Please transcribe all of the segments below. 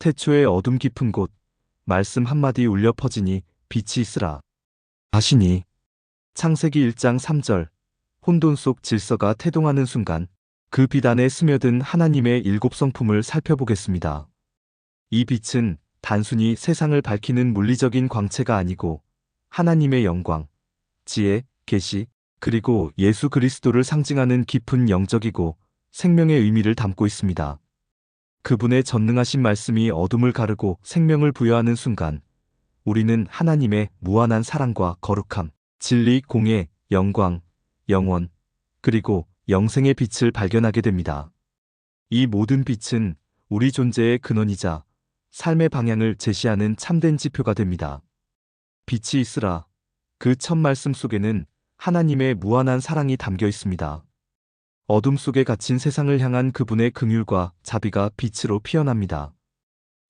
태초의 어둠 깊은 곳 말씀 한마디 울려 퍼지니 빛이 있으라. 하시니 창세기 1장 3절 혼돈 속 질서가 태동하는 순간 그빛 안에 스며든 하나님의 일곱 성품을 살펴보겠습니다. 이 빛은 단순히 세상을 밝히는 물리적인 광채가 아니고 하나님의 영광, 지혜, 계시, 그리고 예수 그리스도를 상징하는 깊은 영적이고 생명의 의미를 담고 있습니다. 그분의 전능하신 말씀이 어둠을 가르고 생명을 부여하는 순간 우리는 하나님의 무한한 사랑과 거룩함, 진리, 공의, 영광, 영원, 그리고 영생의 빛을 발견하게 됩니다. 이 모든 빛은 우리 존재의 근원이자 삶의 방향을 제시하는 참된 지표가 됩니다. 빛이 있으라. 그 첫 말씀 속에는 하나님의 무한한 사랑이 담겨 있습니다. 어둠 속에 갇힌 세상을 향한 그분의 긍휼과 자비가 빛으로 피어납니다.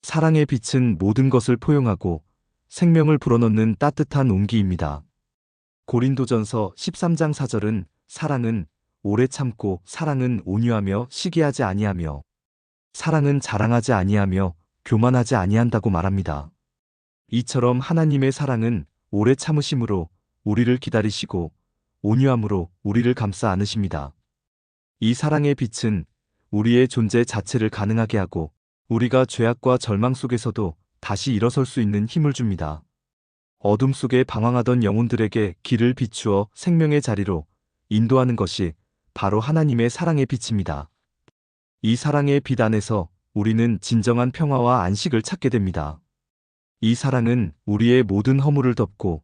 사랑의 빛은 모든 것을 포용하고 생명을 불어넣는 따뜻한 온기입니다. 고린도전서 13장 4절은 사랑은 오래 참고 사랑은 온유하며 시기하지 아니하며 사랑은 자랑하지 아니하며 교만하지 아니한다고 말합니다. 이처럼 하나님의 사랑은 오래 참으심으로 우리를 기다리시고 온유함으로 우리를 감싸 안으십니다. 이 사랑의 빛은 우리의 존재 자체를 가능하게 하고 우리가 죄악과 절망 속에서도 다시 일어설 수 있는 힘을 줍니다. 어둠 속에 방황하던 영혼들에게 길을 비추어 생명의 자리로 인도하는 것이 바로 하나님의 사랑의 빛입니다. 이 사랑의 빛 안에서 우리는 진정한 평화와 안식을 찾게 됩니다. 이 사랑은 우리의 모든 허물을 덮고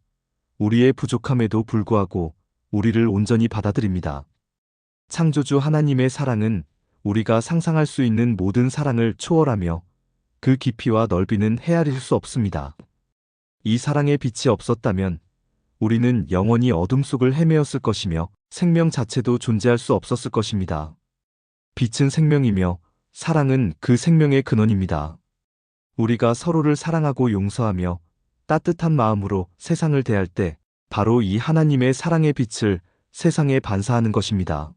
우리의 부족함에도 불구하고 우리를 온전히 받아들입니다. 창조주 하나님의 사랑은 우리가 상상할 수 있는 모든 사랑을 초월하며 그 깊이와 넓이는 헤아릴 수 없습니다. 이 사랑의 빛이 없었다면 우리는 영원히 어둠 속을 헤매었을 것이며 생명 자체도 존재할 수 없었을 것입니다. 빛은 생명이며 사랑은 그 생명의 근원입니다. 우리가 서로를 사랑하고 용서하며 따뜻한 마음으로 세상을 대할 때 바로 이 하나님의 사랑의 빛을 세상에 반사하는 것입니다.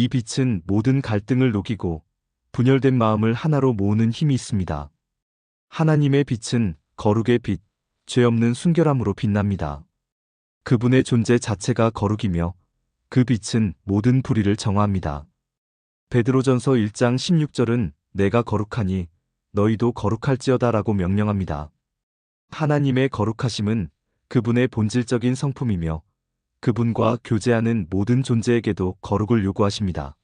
이 빛은 모든 갈등을 녹이고 분열된 마음을 하나로 모으는 힘이 있습니다. 하나님의 빛은 거룩의 빛, 죄 없는 순결함으로 빛납니다. 그분의 존재 자체가 거룩이며 그 빛은 모든 불의를 정화합니다. 베드로전서 1장 16절은 내가 거룩하니 너희도 거룩할지어다라고 명령합니다. 하나님의 거룩하심은 그분의 본질적인 성품이며 그분과 교제하는 모든 존재에게도 거룩을 요구하십니다.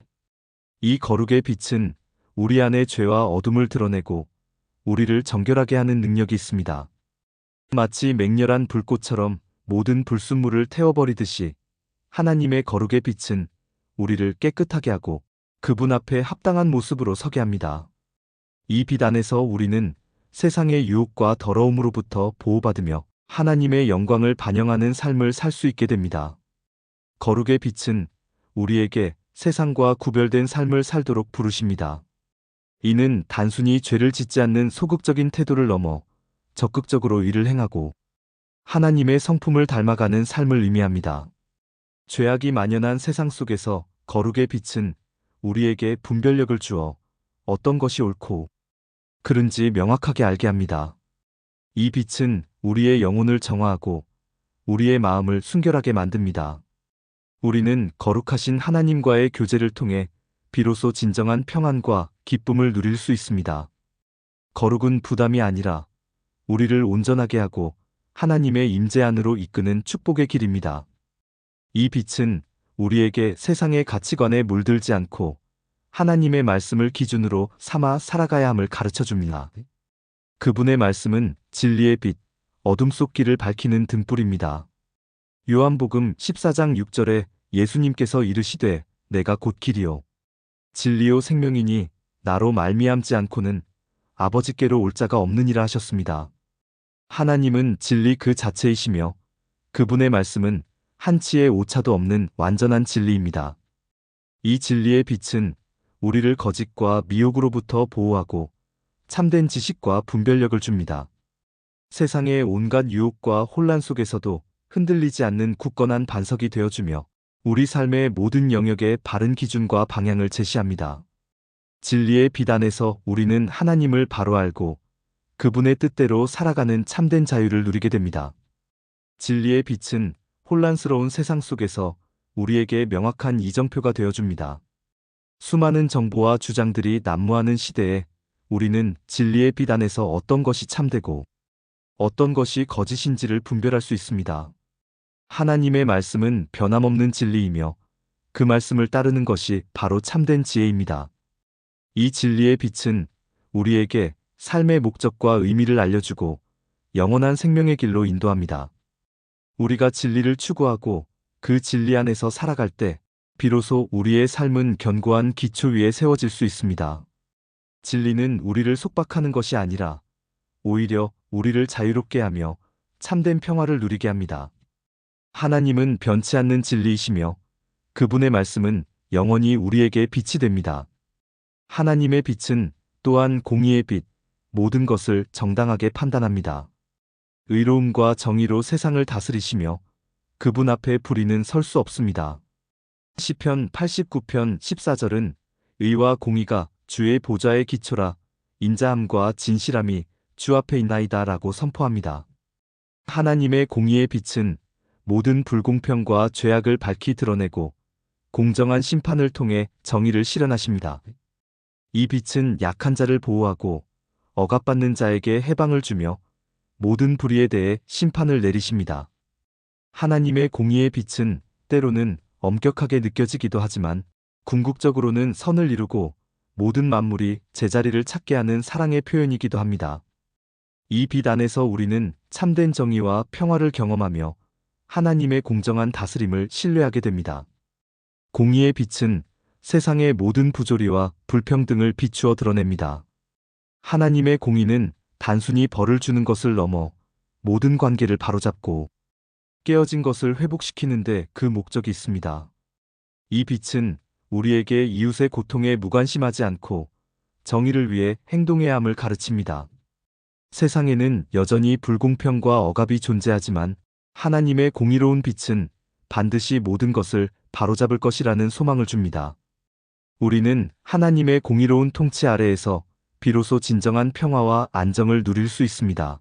이 거룩의 빛은 우리 안의 죄와 어둠을 드러내고 우리를 정결하게 하는 능력이 있습니다. 마치 맹렬한 불꽃처럼 모든 불순물을 태워버리듯이 하나님의 거룩의 빛은 우리를 깨끗하게 하고 그분 앞에 합당한 모습으로 서게 합니다. 이 빛 안에서 우리는 세상의 유혹과 더러움으로부터 보호받으며 하나님의 영광을 반영하는 삶을 살 수 있게 됩니다. 거룩의 빛은 우리에게 세상과 구별된 삶을 살도록 부르십니다. 이는 단순히 죄를 짓지 않는 소극적인 태도를 넘어 적극적으로 일을 행하고 하나님의 성품을 닮아가는 삶을 의미합니다. 죄악이 만연한 세상 속에서 거룩의 빛은 우리에게 분별력을 주어 어떤 것이 옳고 그른지 명확하게 알게 합니다. 이 빛은 우리의 영혼을 정화하고 우리의 마음을 순결하게 만듭니다. 우리는 거룩하신 하나님과의 교제를 통해 비로소 진정한 평안과 기쁨을 누릴 수 있습니다. 거룩은 부담이 아니라 우리를 온전하게 하고 하나님의 임재 안으로 이끄는 축복의 길입니다. 이 빛은 우리에게 세상의 가치관에 물들지 않고 하나님의 말씀을 기준으로 삼아 살아가야 함을 가르쳐 줍니다. 그분의 말씀은 진리의 빛, 어둠 속 길을 밝히는 등불입니다. 요한복음 14장 6절에 예수님께서 이르시되 내가 곧 길이요 진리요 생명이니 나로 말미암지 않고는 아버지께로 올 자가 없느니라 하셨습니다. 하나님은 진리 그 자체이시며 그분의 말씀은 한치의 오차도 없는 완전한 진리입니다. 이 진리의 빛은 우리를 거짓과 미혹으로부터 보호하고 참된 지식과 분별력을 줍니다. 세상의 온갖 유혹과 혼란 속에서도 흔들리지 않는 굳건한 반석이 되어주며 우리 삶의 모든 영역에 바른 기준과 방향을 제시합니다. 진리의 비단에서 우리는 하나님을 바로 알고 그분의 뜻대로 살아가는 참된 자유를 누리게 됩니다. 진리의 빛은 혼란스러운 세상 속에서 우리에게 명확한 이정표가 되어줍니다. 수많은 정보와 주장들이 난무하는 시대에 우리는 진리의 비단에서 어떤 것이 참되고 어떤 것이 거짓인지를 분별할 수 있습니다. 하나님의 말씀은 변함없는 진리이며 그 말씀을 따르는 것이 바로 참된 지혜입니다. 이 진리의 빛은 우리에게 삶의 목적과 의미를 알려주고 영원한 생명의 길로 인도합니다. 우리가 진리를 추구하고 그 진리 안에서 살아갈 때 비로소 우리의 삶은 견고한 기초 위에 세워질 수 있습니다. 진리는 우리를 속박하는 것이 아니라 오히려 우리를 자유롭게 하며 참된 평화를 누리게 합니다. 하나님은 변치 않는 진리이시며 그분의 말씀은 영원히 우리에게 빛이 됩니다. 하나님의 빛은 또한 공의의 빛, 모든 것을 정당하게 판단합니다. 의로움과 정의로 세상을 다스리시며 그분 앞에 불의는 설 수 없습니다. 시편 89편 14절은 의와 공의가 주의 보좌의 기초라 인자함과 진실함이 주 앞에 있나이다 라고 선포합니다. 하나님의 공의의 빛은 모든 불공평과 죄악을 밝히 드러내고 공정한 심판을 통해 정의를 실현하십니다. 이 빛은 약한 자를 보호하고 억압받는 자에게 해방을 주며 모든 불의에 대해 심판을 내리십니다. 하나님의 공의의 빛은 때로는 엄격하게 느껴지기도 하지만 궁극적으로는 선을 이루고 모든 만물이 제자리를 찾게 하는 사랑의 표현이기도 합니다. 이 빛 안에서 우리는 참된 정의와 평화를 경험하며 하나님의 공정한 다스림을 신뢰하게 됩니다. 공의의 빛은 세상의 모든 부조리와 불평등을 비추어 드러냅니다. 하나님의 공의는 단순히 벌을 주는 것을 넘어 모든 관계를 바로잡고 깨어진 것을 회복시키는데 그 목적이 있습니다. 이 빛은 우리에게 이웃의 고통에 무관심하지 않고 정의를 위해 행동해야 함을 가르칩니다. 세상에는 여전히 불공평과 억압이 존재하지만 하나님의 공의로운 빛은 반드시 모든 것을 바로잡을 것이라는 소망을 줍니다. 우리는 하나님의 공의로운 통치 아래에서 비로소 진정한 평화와 안정을 누릴 수 있습니다.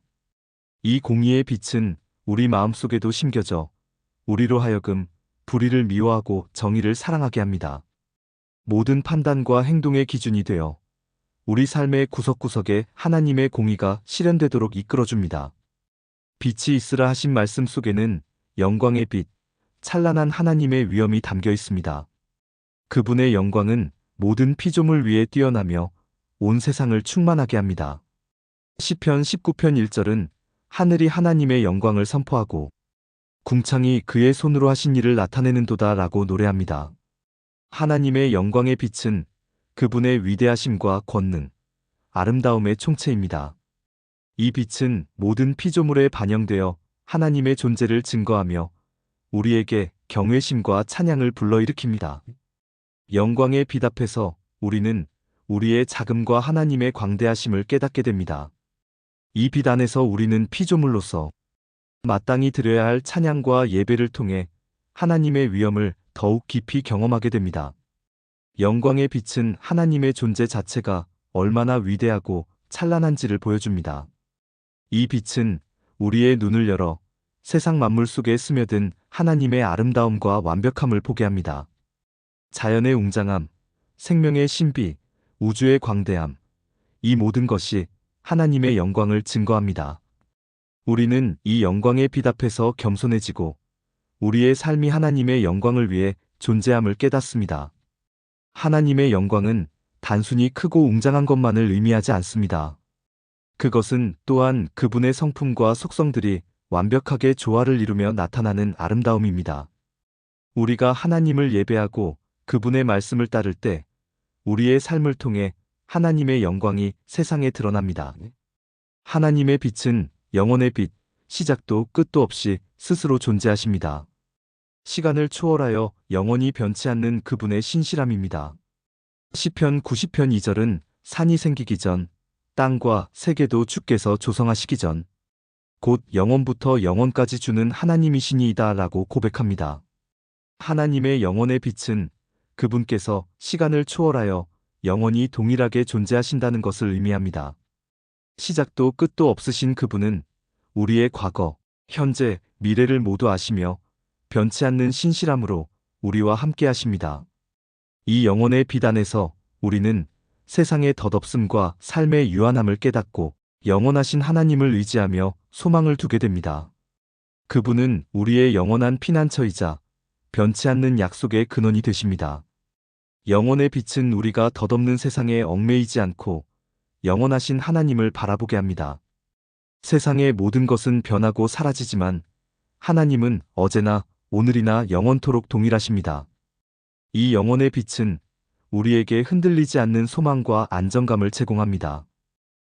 이 공의의 빛은 우리 마음속에도 심겨져 우리로 하여금 불의를 미워하고 정의를 사랑하게 합니다. 모든 판단과 행동의 기준이 되어 우리 삶의 구석구석에 하나님의 공의가 실현되도록 이끌어줍니다. 빛이 있으라 하신 말씀 속에는 영광의 빛, 찬란한 하나님의 위엄이 담겨 있습니다. 그분의 영광은 모든 피조물 위에 뛰어나며 온 세상을 충만하게 합니다. 시편 19편 1절은 하늘이 하나님의 영광을 선포하고 궁창이 그의 손으로 하신 일을 나타내는도다 라고 노래합니다. 하나님의 영광의 빛은 그분의 위대하심과 권능, 아름다움의 총체입니다. 이 빛은 모든 피조물에 반영되어 하나님의 존재를 증거하며 우리에게 경외심과 찬양을 불러일으킵니다. 영광의 빛 앞에서 우리는 우리의 자금과 하나님의 광대하심을 깨닫게 됩니다. 이 빛 안에서 우리는 피조물로서 마땅히 드려야 할 찬양과 예배를 통해 하나님의 위엄을 더욱 깊이 경험하게 됩니다. 영광의 빛은 하나님의 존재 자체가 얼마나 위대하고 찬란한지를 보여줍니다. 이 빛은 우리의 눈을 열어 세상 만물 속에 스며든 하나님의 아름다움과 완벽함을 보게 합니다. 자연의 웅장함, 생명의 신비, 우주의 광대함, 이 모든 것이 하나님의 영광을 증거합니다. 우리는 이 영광의 빛 앞에서 겸손해지고 우리의 삶이 하나님의 영광을 위해 존재함을 깨닫습니다. 하나님의 영광은 단순히 크고 웅장한 것만을 의미하지 않습니다. 그것은 또한 그분의 성품과 속성들이 완벽하게 조화를 이루며 나타나는 아름다움입니다. 우리가 하나님을 예배하고 그분의 말씀을 따를 때 우리의 삶을 통해 하나님의 영광이 세상에 드러납니다. 하나님의 빛은 영혼의 빛, 시작도 끝도 없이 스스로 존재하십니다. 시간을 초월하여 영원히 변치 않는 그분의 신실함입니다. 시편 90편 2절은 산이 생기기 전 땅과 세계도 주께서 조성하시기 전 곧 영원부터 영원까지 주는 하나님이시니이다 라고 고백합니다. 하나님의 영원의 빛은 그분께서 시간을 초월하여 영원히 동일하게 존재하신다는 것을 의미합니다. 시작도 끝도 없으신 그분은 우리의 과거, 현재, 미래를 모두 아시며 변치 않는 신실함으로 우리와 함께 하십니다. 이 영혼의 비단에서 우리는 세상의 덧없음과 삶의 유한함을 깨닫고 영원하신 하나님을 의지하며 소망을 두게 됩니다. 그분은 우리의 영원한 피난처이자 변치 않는 약속의 근원이 되십니다. 영혼의 빛은 우리가 덧없는 세상에 얽매이지 않고 영원하신 하나님을 바라보게 합니다. 세상의 모든 것은 변하고 사라지지만 하나님은 어제나 오늘이나 영원토록 동일하십니다. 이 영혼의 빛은 우리에게 흔들리지 않는 소망과 안정감을 제공합니다.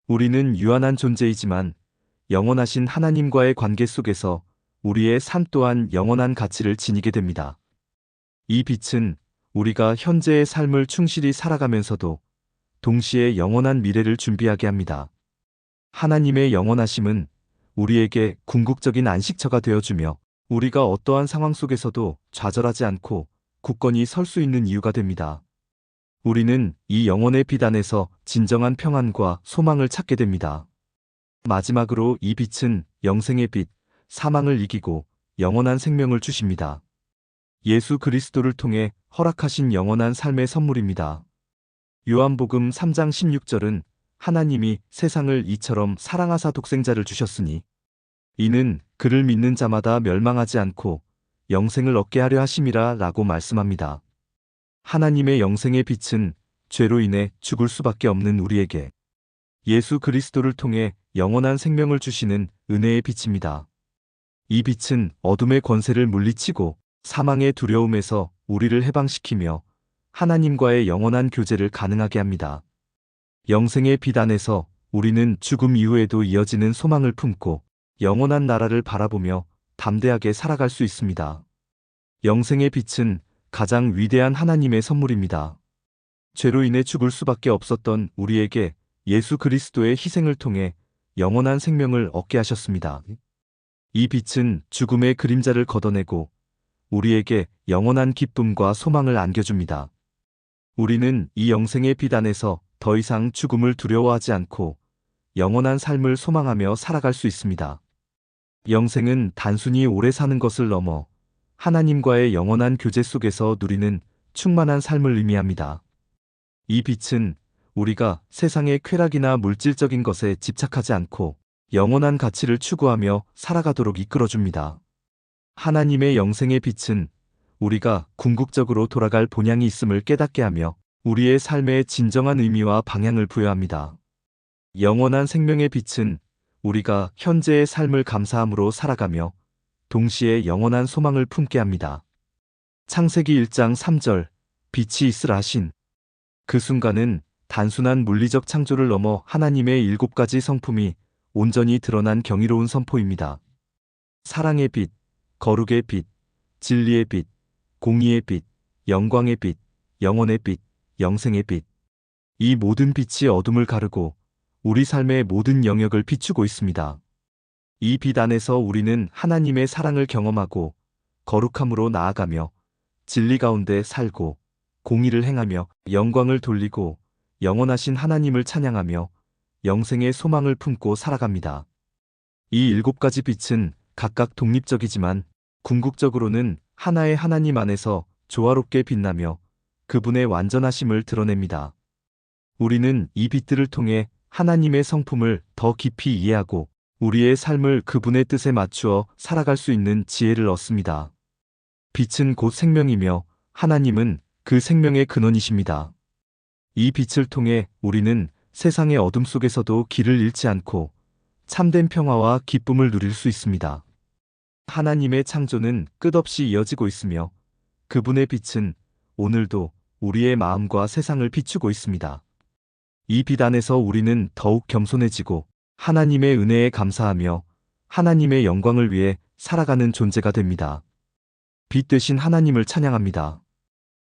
우리는 유한한 존재이지만 영원하신 하나님과의 관계 속에서 우리의 삶 또한 영원한 가치를 지니게 됩니다. 이 빛은 우리가 현재의 삶을 충실히 살아가면서도 동시에 영원한 미래를 준비하게 합니다. 하나님의 영원하심은 우리에게 궁극적인 안식처가 되어주며 우리가 어떠한 상황 속에서도 좌절하지 않고 굳건히 설 수 있는 이유가 됩니다. 우리는 이 영혼의 비단에서 진정한 평안과 소망을 찾게 됩니다. 마지막으로 이 빛은 영생의 빛, 사망을 이기고 영원한 생명을 주십니다. 예수 그리스도를 통해 허락하신 영원한 삶의 선물입니다. 요한복음 3장 16절은 하나님이 세상을 이처럼 사랑하사 독생자를 주셨으니 이는 그를 믿는 자마다 멸망하지 않고 영생을 얻게 하려 하심이라 라고 말씀합니다. 하나님의 영생의 빛은 죄로 인해 죽을 수밖에 없는 우리에게 예수 그리스도를 통해 영원한 생명을 주시는 은혜의 빛입니다. 이 빛은 어둠의 권세를 물리치고 사망의 두려움에서 우리를 해방시키며 하나님과의 영원한 교제를 가능하게 합니다. 영생의 빛 안에서 우리는 죽음 이후에도 이어지는 소망을 품고 영원한 나라를 바라보며 담대하게 살아갈 수 있습니다. 영생의 빛은 가장 위대한 하나님의 선물입니다. 죄로 인해 죽을 수밖에 없었던 우리에게 예수 그리스도의 희생을 통해 영원한 생명을 얻게 하셨습니다. 이 빛은 죽음의 그림자를 걷어내고 우리에게 영원한 기쁨과 소망을 안겨줍니다. 우리는 이 영생의 빛 안에서 더 이상 죽음을 두려워하지 않고 영원한 삶을 소망하며 살아갈 수 있습니다. 영생은 단순히 오래 사는 것을 넘어 하나님과의 영원한 교제 속에서 누리는 충만한 삶을 의미합니다. 이 빛은 우리가 세상의 쾌락이나 물질적인 것에 집착하지 않고 영원한 가치를 추구하며 살아가도록 이끌어줍니다. 하나님의 영생의 빛은 우리가 궁극적으로 돌아갈 본향이 있음을 깨닫게 하며 우리의 삶에 진정한 의미와 방향을 부여합니다. 영원한 생명의 빛은 우리가 현재의 삶을 감사함으로 살아가며 동시에 영원한 소망을 품게 합니다. 창세기 1장 3절 빛이 있으라 하신 그 순간은 단순한 물리적 창조를 넘어 하나님의 일곱 가지 성품이 온전히 드러난 경이로운 선포입니다. 사랑의 빛, 거룩의 빛, 진리의 빛, 공의의 빛, 영광의 빛, 영원의 빛, 영생의 빛. 이 모든 빛이 어둠을 가르고 우리 삶의 모든 영역을 비추고 있습니다. 이빛 안에서 우리는 하나님의 사랑을 경험하고 거룩함으로 나아가며 진리 가운데 살고 공의를 행하며 영광을 돌리고 영원하신 하나님을 찬양하며 영생의 소망을 품고 살아갑니다. 이 일곱 가지 빛은 각각 독립적이지만 궁극적으로는 하나의 하나님 안에서 조화롭게 빛나며 그분의 완전하심을 드러냅니다. 우리는 이 빛들을 통해 하나님의 성품을 더 깊이 이해하고 우리의 삶을 그분의 뜻에 맞추어 살아갈 수 있는 지혜를 얻습니다. 빛은 곧 생명이며 하나님은 그 생명의 근원이십니다. 이 빛을 통해 우리는 세상의 어둠 속에서도 길을 잃지 않고 참된 평화와 기쁨을 누릴 수 있습니다. 하나님의 창조는 끝없이 이어지고 있으며 그분의 빛은 오늘도 우리의 마음과 세상을 비추고 있습니다. 이빛 안에서 우리는 더욱 겸손해지고 하나님의 은혜에 감사하며 하나님의 영광을 위해 살아가는 존재가 됩니다. 빛 되신 하나님을 찬양합니다.